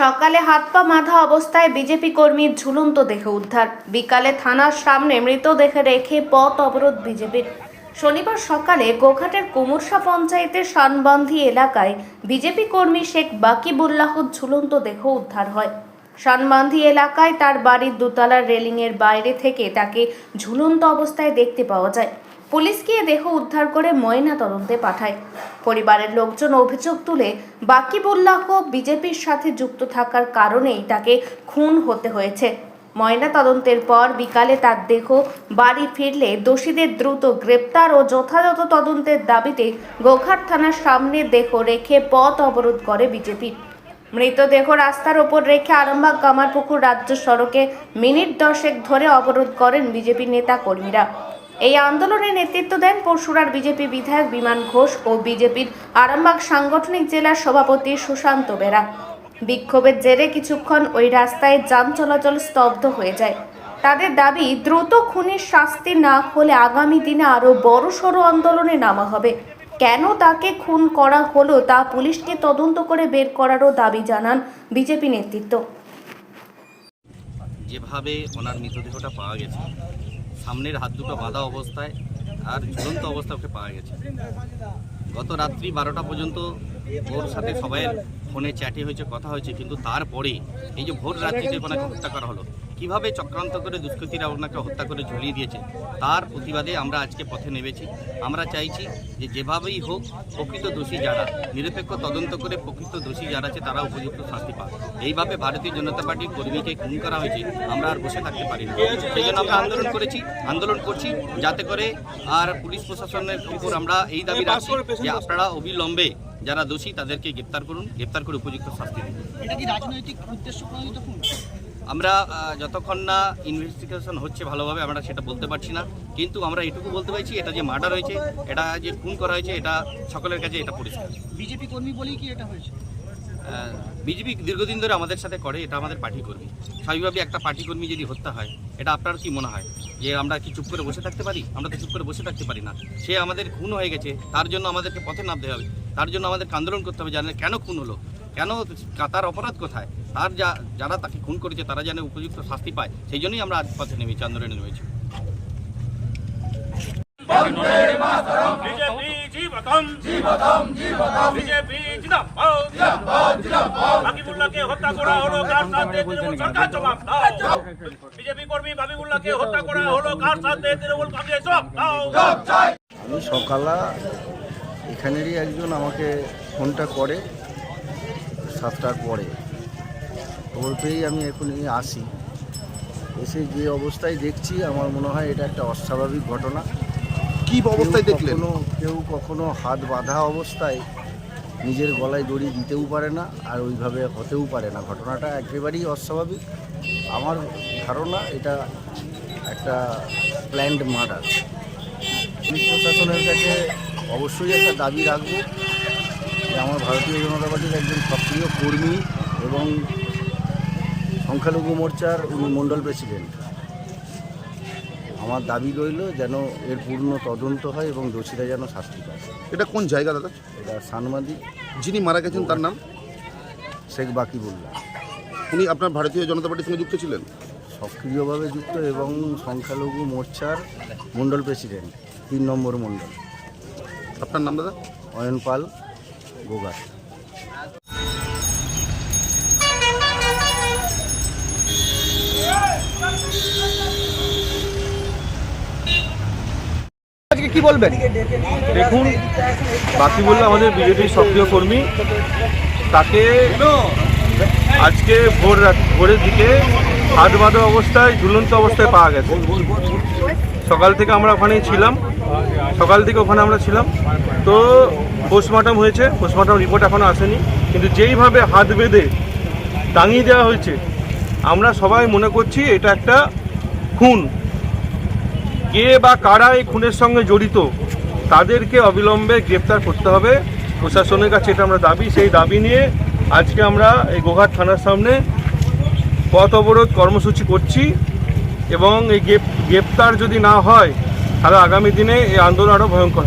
সকালে হাত পা বাঁধা অবস্থায় বিজেপি কর্মীর ঝুলন্ত দেহ উদ্ধার। বিকালে থানার সামনে মৃতদেহ রেখে পথ অবরোধ বিজেপির। শনিবার সকালে গোঘাটের কুমুরসা পঞ্চায়েতের শানবান্ধি এলাকায় বিজেপি কর্মী শেখ বাকিবুল্লাহর ঝুলন্ত দেহ উদ্ধার হয়। শানবান্ধি এলাকায় তার বাড়ির দোতলার রেলিংয়ের বাইরে থেকে তাকে ঝুলন্ত অবস্থায় দেখতে পাওয়া যায়। পুলিশ গিয়ে দেহ উদ্ধার করে ময়না তদন্তে পাঠায়। পরিবারের লোকজন অভিযোগ তুলে বাকিবুল্লাহ বিজেপির সাথে যুক্ত থাকার কারণেই তাকে খুন হতে হয়েছে। ময়না তদন্তের পর বিকালে তার দেহ বাড়ি ফিরলে দোষীদের দ্রুত গ্রেপ্তার ও যথাযথ তদন্তের দাবিতে গোঘাট থানার সামনে দেহ রেখে পথ অবরোধ করে বিজেপি। মৃতদেহ রাস্তার ওপর রেখে আরামবাগ কামারপুকুর রাজ্য সড়কে মিনিট দশেক ধরে অবরোধ করেন বিজেপি নেতা কর্মীরা। এই আন্দোলনে নেতৃত্ব দেন পরশুরার বিজেপি বিধায়ক বিমান ঘোষ ও বিজেপির আরামবাগ সাংগঠনিক জেলার সভাপতি সুশান্ত বেরা। বিক্ষোভের জেরে কিছুক্ষণ ওই রাস্তায় যান চলাচল স্তব্ধ হয়ে যায়। তাদের দাবি, দ্রুত খুনির শাস্তি না হলে আগামী দিনে আরও বড়সড় আন্দোলনে নামা হবে। কেন তাকে খুন করা হলো তা পুলিশকে তদন্ত করে বের করারও দাবি জানান বিজেপি নেতৃত্ব। যেভাবে ওনার মৃতদেহটা পাওয়া গেছে সামনের হাত দুটো বাঁধা অবস্থায় আর ঝুলন্ত অবস্থা ওকে পাওয়া গেছে। গত রাত্রি বারোটা পর্যন্ত ওর সাথে সবাই ফোনে চ্যাটে হয়েছে কথা হয়েছে কিন্তু তারপরে এই যে ভোর রাত্রিতে ওনাকে হত্যা করা হলো কীভাবে চক্রান্ত করে দুষ্কৃতীরা ওনাকে হত্যা করে ঝুলিয়ে দিয়েছে তার প্রতিবাদে আমরা আজকে পথে নেমেছি। আমরা চাইছি যে যেভাবেই হোক প্রকৃত দোষী যারা নিরপেক্ষ তদন্ত করে প্রকৃত দোষী যারা আছে তারা উপযুক্ত শাস্তি পায় এইভাবে ভারতীয় জনতা পার্টির কর্মীকে খুন করা হয়েছে আমরা আর বসে থাকতে পারি না। সেই জন্য আমরা আন্দোলন করেছি আন্দোলন করছি যাতে করে আর পুলিশ প্রশাসনের উপর আমরা এই দাবি রাখছি যে আপনারা অবিলম্বে যারা দোষী তাদেরকে গ্রেপ্তার করুন গ্রেপ্তার করে উপযুক্ত শাস্তি দিন। এটা কি রাজনৈতিক উদ্দেশ্য আমরা যতক্ষণ না ইনভেস্টিগেশন হচ্ছে ভালোভাবে আমরা সেটা বলতে পারছি না। কিন্তু আমরা এটুকু বলতে পারছি এটা যে মার্ডার হয়েছে এটা যে খুন করা হয়েছে এটা সকলের কাছে এটা পরিষ্কার। বিজেপি কর্মী বলেই কি এটা হয়েছে? বিজেপি দীর্ঘদিন ধরে আমাদের সাথে করে এটা আমাদের পার্টি কর্মী। স্বাভাবিকভাবে একটা পার্টি কর্মী যদি হত্যা হয় এটা আপনার কি মনে হয়? যে আমরা কি চুপ করে বসে থাকতে পারি? আমরা তো চুপ করে বসে থাকতে পারি না। সে আমাদের খুন হয়ে গেছে তার জন্য আমাদেরকে পথে নামতে হবে। তার জন্য আমাদেরকে আন্দোলন করতে হবে জানে কেন খুন হলো? কেন তার অপরাধ কোথায়? তার যা যারা তাকে খুন করেছে তারা যেন উপযুক্ত শাস্তি পায় সেই জন্যই আমরা আজ পথে নেমেছি আন্দোলনে নেমেছি। বিজেপি জীবতম জীবতম জীবতম। বিজেপি জিন্দাবাদ জিন্দাবাদ জিন্দাবাদ। বাকিবুল্লাহকে হত্যা করা হলো কার সাথে? তৃণমূল সরকার জবাব দাও। বিজেপি কর্মী বাকিবুল্লাহকে হত্যা করা হলো কার সাথে? তৃণমূল কংগ্রেস জবাব দাও। আমি সকালা এখানেরই একজন আমাকে ফোনটা করে সাতটার পরে। খবর পেয়েই আমি এখনই আসি। এসে যে অবস্থায় দেখছি আমার মনে হয় এটা একটা অস্বাভাবিক ঘটনা। কি অবস্থায় দেখলেন? কখনো কেউ কখনো হাত বাঁধা অবস্থায় নিজের গলায় দড়ি দিতেও পারে না আর ওইভাবে হতেও পারে না। ঘটনাটা একেবারেই অস্বাভাবিক। আমার ধারণা এটা একটা প্ল্যান্ড মার্ডার পুলিশ প্রশাসনের কাছে অবশ্যই একটা দাবি রাখব যে আমার ভারতীয় জনতা পার্টির একজন সক্রিয় কর্মী এবং সংখ্যালঘু মোর্চার উনি মণ্ডল প্রেসিডেন্ট। আমার দাবি রইল যেন এর পূর্ণ তদন্ত হয় এবং দোষীরা যেন শাস্তি পায়। এটা কোন জায়গা দাদা? এটা সানমাদি। যিনি মারা গেছেন তার নাম? শেখ বাকিবুল্লাহ উনি আপনার ভারতীয় জনতা পার্টির সঙ্গে যুক্ত ছিলেন? সক্রিয়ভাবে যুক্ত এবং সংখ্যালঘু মোর্চার মণ্ডল প্রেসিডেন্ট তিন নম্বর মণ্ডল। আপনার নাম দাদা? অয়ন পাল গোগাট আজকে কি বলবেন? দেখুন বাকি বললে আমাদের বিজেপির সক্রিয় কর্মী। তাকে আজকে ভোর রাত- ভোরের দিকে হাত বাঁধা অবস্থায় ঝুলন্ত অবস্থায় পাওয়া গেছে। সকাল থেকে আমরা ওখানেই ছিলাম। সকাল থেকে ওখানে আমরা ছিলাম। তো পোস্টমর্টম হয়েছে পোস্টমর্টম রিপোর্ট এখনও আসেনি। কিন্তু যেইভাবে হাত বেঁধে টাঙিয়ে দেওয়া হয়েছে, আমরা সবাই মনে করছি এটা একটা খুন। কে বা কারা এই খুনের সঙ্গে জড়িত, তাদেরকে অবিলম্বে গ্রেপ্তার করতে হবে। প্রশাসনের কাছে এটা আমরা দাবি, সেই দাবি নিয়ে আজকে আমরা এই গোঘাট থানার সামনে পথ অবরোধ কর্মসূচি করছি। এবং এই গ্রেপ- গ্রেপ্তার যদি না হয় তাহলে আগামী দিনে এই আন্দোলন আরও ভয়ঙ্কর।